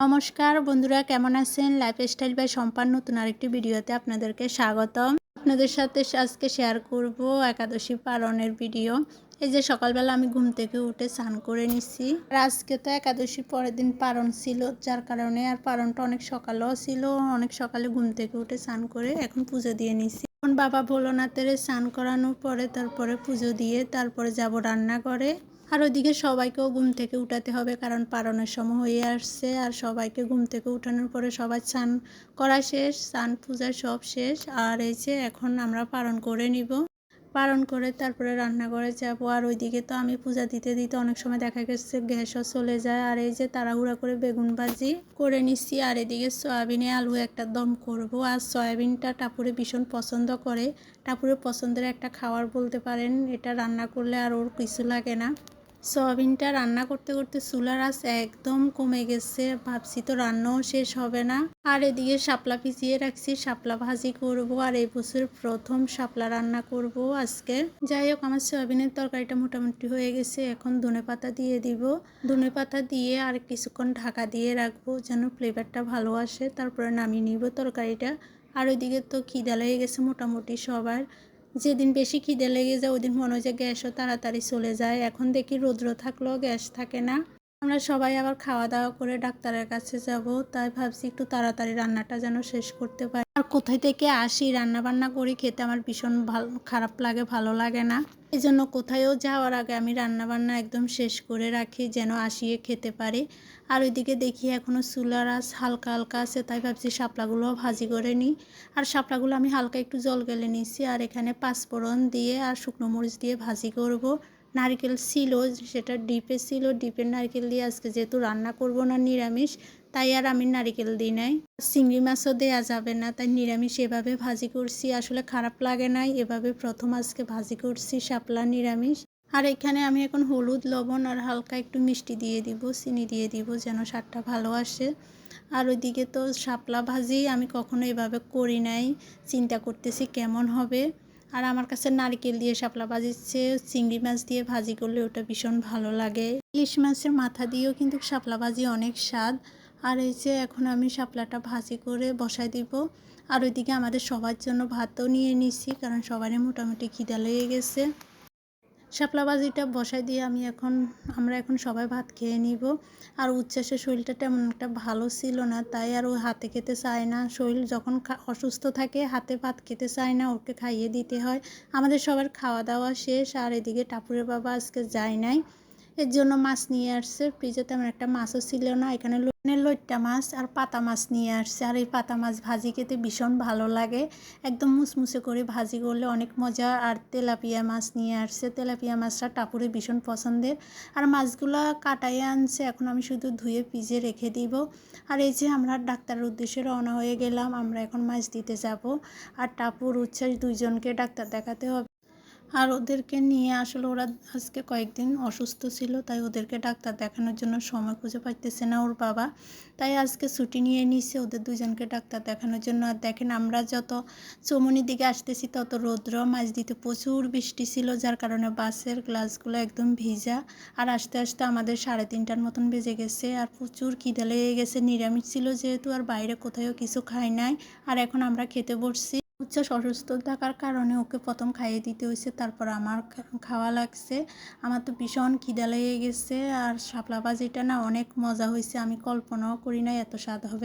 নমস্কার বন্ধুরা, কেমন আছেন? লাইফস্টাইল বাই সম্পান নতুন আরেকটি ভিডিওতে আপনাদেরকে স্বাগতম। আপনাদের সাথে আজকে শেয়ার করব একাদশী পালনের ভিডিও এই যে সকালবেলা আমি ঘুম থেকে উঠে স্নান করে নিছি। আর আজকে তো একাদশী পরের দিন পালন ছিল, যার কারণে আর পালনটা অনেক সকালেও ছিল, অনেক সকালে ঘুম থেকে উঠে স্নান করে এখন পুজো দিয়ে নিছি। এখন বাবা ভোলনাথের স্নান করানোর পরে তারপরে পুজো দিয়ে তারপরে যাব রান্না করে আর ওইদিকে সবাইকেও ঘুম থেকে উঠাতে হবে, কারণ পারণের সময় হয়ে আসছে আর সবাইকে ঘুম থেকে উঠানোর পরে সবাই স্নান করা শেষ, স্নান পূজা সব শেষ। আর এই যে এখন আমরা পালন করে নিব। পালন করে তারপরে রান্নাঘরে যাব। আর ওইদিকে তো আমি পূজা দিতে দিতে অনেক সময় দেখা গেছে গ্যাসও চলে যায়। আর এই যে তাড়াহুড়া করে বেগুন ভাজি করে নিচ্ছি আর এদিকে সয়াবিনে আলু একটা দম করব। আর সয়াবিনটা টাপুরে ভীষণ পছন্দ করে। টাপুরে পছন্দের একটা খাবার বলতে পারেন, এটা রান্না করলে আর ওর কিছু লাগে না। সয়াবিনটা রান্না করতে করতে চুলার আঁচ একদম কমে গেছে। ভাবছি তো রান্নাও শেষ হবে না। আর এদিকে শাপলা পিছিয়ে রাখছি, শাপলা ভাজি করব আর এই বছর প্রথম শাপলা রান্না করব আজকে। যাই হোক, আমার সয়াবিনের তরকারিটা মোটামুটি হয়ে গেছে। এখন ধনে পাতা দিয়ে দিব। ধনে পাতা দিয়ে আর কিছুক্ষণ ঢাকা দিয়ে রাখব যেন ফ্লেভারটা ভালো আসে। তারপরে নামিয়ে নিব তরকারিটা। আর ওইদিকে তো খিদা লেগে গেছে মোটামুটি সবার। যেদিন বেশি খিদে লেগে যায়, ওদিন মনে হয় যে গ্যাসও তাড়াতাড়ি চলে যায়। এখন দেখি রৌদ্র থাকলেও গ্যাস থাকে না। আমরা সবাই আবার খাওয়া দাওয়া করে ডাক্তারের কাছে যাব, তাই ভাবছি একটু তাড়াতাড়ি রান্নাটা যেন শেষ করতে পারি। কোথায় থেকে আসি রান্না বান্না করি, খেতে আমার ভীষণ ভালো, খারাপ লাগে, ভালো লাগে না। এই জন্য কোথায়ও যাওয়ার আগে আমি রান্না বান্না একদম শেষ করে রাখি, যেন আসিয়ে খেতে পারি। আর ওইদিকে দেখি এখনও চুলার আস হালকা হালকা আছে, তাই ভাবছি শাপলাগুলো ভাজি করে নিই। আর শাপলাগুলো আমি হালকা একটু জল গেলে নিচ্ছি আর এখানে পাঁচফোড়ন দিয়ে আর শুকনো মরিচ দিয়ে ভাজি করব। নারকেল ছিল, সেটা ডিপে ছিল, ডিপের নারকেল দিয়ে আজকে যেহেতু রান্না করব না নিরামিষ তাই আর আমি নারিকেল দিই নাই। চিংড়ি মাছও দেওয়া যাবে না, তাই নিরামিষ এভাবে ভাজি করছি। আসলে খারাপ লাগে নাই, এভাবে প্রথম আজকে ভাজি করছি, শাপলা নিরামিষ। আর এখানে আমি এখন হলুদ, লবণ আর হালকা একটু মিষ্টি দিয়ে দিব, চিনি দিয়ে দিব যেন স্বাদটা ভালো আসে। আর ওইদিকে তো শাপলা ভাজি আমি কখনো এভাবে করি নাই, চিন্তা করতেছি কেমন হবে। আর আমার কাছে নারকেল দিয়ে শাপলা ভাজিচ্ছে, চিংড়ি মাছ দিয়ে ভাজি করলে ওটা ভীষণ ভালো লাগে। ইলিশ মাছের মাথা দিয়েও কিন্তু শাপলা ভাজি অনেক স্বাদ। আর এই যে এখন আমি শাপলাটা ভাজি করে বসাই দিব। আর ওইদিকে আমাদের সবার জন্য ভাতও নিয়ে নিছি, কারণ সবারই মোটামুটি খিদা লেগে গেছে। শাপলা ভাজিটা বসাই দিয়ে আমি এখন, আমরা এখন সবাই ভাত খেয়ে নিব। আর উচ্ছ্বাসের শরীরটা তেমন একটা ভালো ছিল না, তাই আর ও হাতে খেতে চায় না। শরীর যখন অসুস্থ থাকে, হাতে ভাত খেতে চায় না, ওকে খাইয়ে দিতে হয়। আমাদের সবার খাওয়া দাওয়া শেষ, আর এদিকে টাপুরের বাবা আজকে যায় নাই। এর জন্য মাছ নিয়ে আসছে। ফ্রিজে তেমন একটা মাছও ছিল না। এখানে লইট্টা মাছ আর পাতা মাছ নিয়ে আসছে। আর এই পাতা মাছ ভাজি খেতে ভীষণ ভালো লাগে। একদম মুসমুসে করে ভাজি করলে অনেক মজা। আর তেলাপিয়া মাছ নিয়ে আসছে। তেলাপিয়া মাছটা টাপুরে ভীষণ পছন্দের। আর মাছগুলো কাটাই আনছে। এখন আমি শুধু ধুয়ে পিজে রেখে দিব। আর এই যে আমরা ডাক্তারের উদ্দেশ্যে রওনা হয়ে গেলাম। আমরা এখন মাছ দিতে যাব। আর টাপুর উচ্ছ্বাস দুইজনকে ডাক্তার দেখাতে হবে। আর ওদেরকে নিয়ে আসলে ওরা আজকে কয়েকদিন অসুস্থ ছিল, তাই ওদেরকে ডাক্তার দেখানোর জন্য সময় খুঁজে পাইতেছে না ওর বাবা। তাই আজকে ছুটি নিয়ে নিছে ওদের দুজনকে ডাক্তার দেখানোর জন্য। আর দেখেন আমরা যত চমনির দিকে আসতেছি, তত রৌদ্র মাছ দিতে প্রচুর বৃষ্টি ছিল, যার কারণে বাসের গ্লাসগুলো একদম ভিজা। আর আস্তে আস্তে আমাদের সাড়ে তিনটার মতন বেজে গেছে, আর প্রচুর খিদে লেগে গেছে। নিরামিষ ছিল যেহেতু, আর বাইরে কোথাও কিছু খাই নাই। আর এখন আমরা খেতে বসছি। উচ্ছ্বাস অসুস্থ থাকার কারণে ওকে প্রথম খাইয়ে দিতে হয়েছে, তারপর আমার খাওয়া লাগছে। আমার তো ভীষণ খিদা লেগে গেছে, আর শাপলা ভাজিটা না অনেক মজা হয়েছে, আমি কল্পনাও করি না এত স্বাদ হবে।